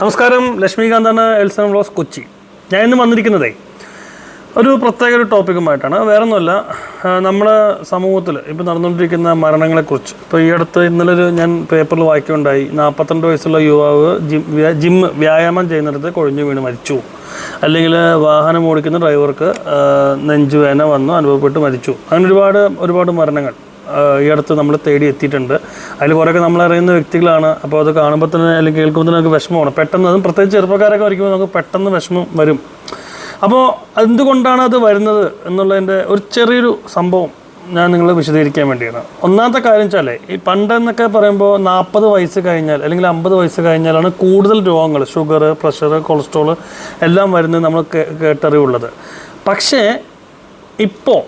നമസ്കാരം. ലക്ഷ്മികാന്താണ് എൽസൺ വ്ലോസ് കൊച്ചി. ഞാൻ ഇന്ന് വന്നിരിക്കുന്നതേ ഒരു പ്രത്യേക ഒരു ടോപ്പിക്കുമായിട്ടാണ്. വേറെ ഒന്നുമല്ല നമ്മുടെ സമൂഹത്തിൽ ഇപ്പോൾ നടന്നുകൊണ്ടിരിക്കുന്ന മരണങ്ങളെക്കുറിച്ച്. ഇപ്പോൾ ഈ അടുത്ത് ഇന്നലെ ഒരു ഞാൻ പേപ്പറിൽ വായിക്കുകയുണ്ടായി. നാൽപ്പത്തിരണ്ട് വയസ്സുള്ള യുവാവ് ജിം ജിം വ്യായാമം ചെയ്യുന്നിടത്ത് കൊഴിഞ്ഞു വീണ് മരിച്ചു. അല്ലെങ്കിൽ വാഹനം ഓടിക്കുന്ന ഡ്രൈവർക്ക് നെഞ്ചുവേന വന്നു അനുഭവപ്പെട്ട് മരിച്ചു. അങ്ങനെ ഒരുപാട് ഒരുപാട് മരണങ്ങൾ. ഈ അടുത്ത് നമ്മൾ തേടി എത്തിയിട്ടുണ്ട്. അതിൽ കുറേയൊക്കെ നമ്മളറിയുന്ന വ്യക്തികളാണ്. അപ്പോൾ അത് കാണുമ്പോൾ തന്നെ അല്ലെങ്കിൽ കേൾക്കുമ്പോൾ തന്നെ നമുക്ക് വിഷമമാണ്. പെട്ടെന്ന് അതും പ്രത്യേകിച്ച് ചെറുപ്പക്കാരൊക്കെ വരയ്ക്കുമ്പോൾ നമുക്ക് പെട്ടെന്ന് വിഷമം വരും. അപ്പോൾ എന്തുകൊണ്ടാണ് അത് വരുന്നത് എന്നുള്ളതിന്റെ ഒരു ചെറിയൊരു സംഭവം ഞാൻ നിങ്ങളെ വിശദീകരിക്കാൻ വേണ്ടിയാണ്. ഒന്നാമത്തെ കാര്യം വെച്ചാൽ ഈ പണ്ടെന്നൊക്കെ പറയുമ്പോൾ നാൽപ്പത് വയസ്സ് കഴിഞ്ഞാൽ അല്ലെങ്കിൽ അമ്പത് വയസ്സ് കഴിഞ്ഞാലാണ് കൂടുതൽ രോഗങ്ങൾ ഷുഗർ പ്രഷർ കൊളസ്ട്രോൾ എല്ലാം വരുന്നത് നമ്മൾ കേട്ടറിവുള്ളത്. പക്ഷേ ഇപ്പോൾ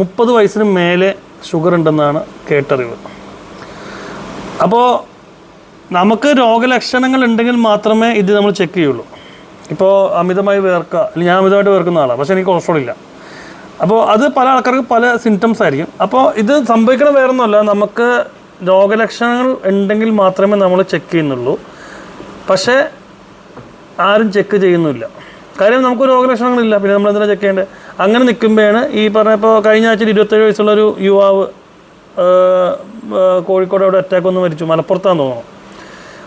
മുപ്പത് വയസ്സിന് മേലെ ഷുഗർ ഉണ്ടെന്നാണ് കേട്ടറിവ്. അപ്പോൾ നമുക്ക് രോഗലക്ഷണങ്ങൾ ഉണ്ടെങ്കിൽ മാത്രമേ ഇത് നമ്മൾ ചെക്ക് ചെയ്യുള്ളൂ. ഇപ്പോൾ അമിതമായി വേർക്കുക അല്ലെങ്കിൽ ഞാൻ അമിതമായിട്ട് വേർക്കുന്ന ആളാണ് പക്ഷേ എനിക്ക് കൊളസ്ട്രോൾ ഇല്ല. അപ്പോൾ അത് പല ആൾക്കാർക്ക് പല സിംറ്റംസ് ആയിരിക്കും. അപ്പോൾ ഇത് സംഭവിക്കണ വേറൊന്നുമല്ല നമുക്ക് രോഗലക്ഷണങ്ങൾ ഉണ്ടെങ്കിൽ മാത്രമേ നമ്മൾ ചെക്ക് ചെയ്യുന്നുള്ളൂ. പക്ഷേ ആരും ചെക്ക് ചെയ്യുന്നില്ല കാര്യം നമുക്ക് രോഗലക്ഷണങ്ങളില്ല പിന്നെ നമ്മൾ എന്തിനാ ചെക്ക് ചെയ്യേണ്ടത്? അങ്ങനെ നിൽക്കുമ്പോഴാണ് ഈ പറഞ്ഞ ഇപ്പോൾ കഴിഞ്ഞ ആഴ്ചയിൽ ഇരുപത്തേഴ് വയസ്സുള്ള ഒരു യുവാവ് കോഴിക്കോട് അവിടെ അറ്റാക്ക് വന്ന് മരിച്ചു. മലപ്പുറത്താന്ന് തോന്നുന്നു.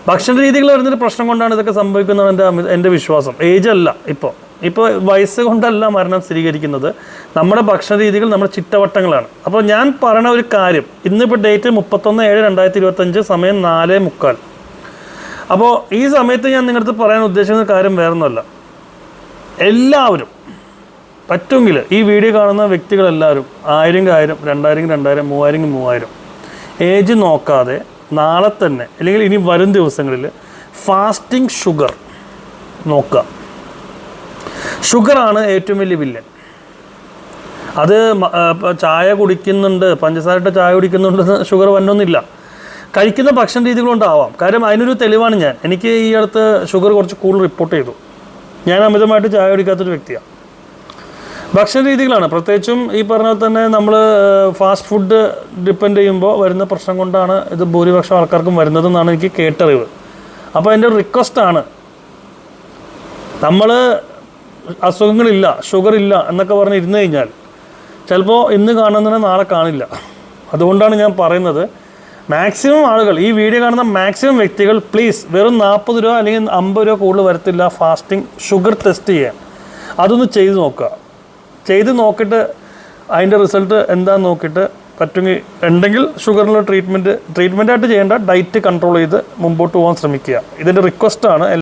ഭക്ഷണ രീതികൾ വരുന്നൊരു പ്രശ്നം കൊണ്ടാണ് ഇതൊക്കെ സംഭവിക്കുന്നത് എന്റെ എന്റെ വിശ്വാസം. ഏജ് അല്ല ഇപ്പോൾ ഇപ്പോൾ വയസ്സ് കൊണ്ടല്ല മരണം സ്ഥിരീകരിക്കുന്നത്. നമ്മുടെ ഭക്ഷണ രീതികൾ നമ്മുടെ ചിട്ടവട്ടങ്ങളാണ്. അപ്പോൾ ഞാൻ പറയണ ഒരു കാര്യം ഇന്നിപ്പോൾ ഡേറ്റ് മുപ്പത്തൊന്ന് ഏഴ് രണ്ടായിരത്തി ഇരുപത്തഞ്ച് സമയം നാല് മുക്കാൽ. അപ്പോൾ ഈ സമയത്ത് ഞാൻ നിങ്ങളുടെ പറയാൻ ഉദ്ദേശിക്കുന്ന കാര്യം വേറൊന്നുമല്ല. എല്ലാവരും പറ്റുമെങ്കിൽ ഈ വീഡിയോ കാണുന്ന വ്യക്തികളെല്ലാവരും ആയിരം ആയിരം രണ്ടായിരം രണ്ടായിരം മൂവായിരം മൂവായിരം. ഏജ് നോക്കാതെ നാളെ തന്നെ അല്ലെങ്കിൽ ഇനി വരും ദിവസങ്ങളിൽ ഫാസ്റ്റിംഗ് ഷുഗർ നോക്കുക. ഷുഗറാണ് ഏറ്റവും വലിയ വില്ലൻ. അത് ചായ കുടിക്കുന്നുണ്ട് പഞ്ചസാരയിട്ട് ചായ കുടിക്കുന്നുണ്ട് ഷുഗർ വന്നൊന്നുമില്ല. കഴിക്കുന്ന ഭക്ഷണ രീതികളുണ്ടാവാം. കാര്യം അതിനൊരു തെളിവാണ് ഞാൻ. എനിക്ക് ഈ അടുത്ത് ഷുഗർ കുറച്ച് കൂടുതൽ റിപ്പോർട്ട് ചെയ്തു. ഞാൻ അമിതമായിട്ട് ചായ കുടിക്കാത്തൊരു വ്യക്തിയാണ് ഭക്ഷണ രീതികളാണ്. പ്രത്യേകിച്ചും ഈ പറഞ്ഞ തന്നെ നമ്മൾ ഫാസ്റ്റ് ഫുഡ് ഡിപ്പെൻഡ് ചെയ്യുമ്പോൾ വരുന്ന പ്രശ്നം കൊണ്ടാണ് ഇത് ഭൂരിപക്ഷം ആൾക്കാർക്കും വരുന്നതെന്നാണ് എനിക്ക് കേട്ടറിവ്. അപ്പോൾ എന്റെ റിക്വസ്റ്റാണ് നമ്മൾ അസുഖങ്ങളില്ല ഷുഗർ ഇല്ല എന്നൊക്കെ പറഞ്ഞ് ഇരുന്ന് കഴിഞ്ഞാൽ ചിലപ്പോൾ ഇന്ന് കാണുന്നതിനെ നാളെ കാണില്ല. അതുകൊണ്ടാണ് ഞാൻ പറയുന്നത് മാക്സിമം ആളുകൾ ഈ വീഡിയോ കാണുന്ന മാക്സിമം വ്യക്തികൾ പ്ലീസ് വെറും നാൽപ്പത് രൂപ അല്ലെങ്കിൽ അമ്പത് രൂപ കൂടുതൽ വരത്തില്ല ഫാസ്റ്റിംഗ് ഷുഗർ ടെസ്റ്റ് ചെയ്യാൻ. അതൊന്ന് ചെയ്ത് നോക്കുക. ചെയ്ത് നോക്കിയിട്ട് അതിന്റെ റിസൾട്ട് എന്താണെന്ന് നോക്കിയിട്ട് പറ്റുമെങ്കിൽ ഉണ്ടെങ്കിൽ ഷുഗറിനുള്ള ട്രീറ്റ്മെന്റ് ട്രീറ്റ്മെന്റായിട്ട് ചെയ്യേണ്ട ഡയറ്റ് കൺട്രോൾ ചെയ്ത് മുമ്പോട്ട് പോകാൻ ശ്രമിക്കുക. ഇതിന്റെ റിക്വസ്റ്റാണ്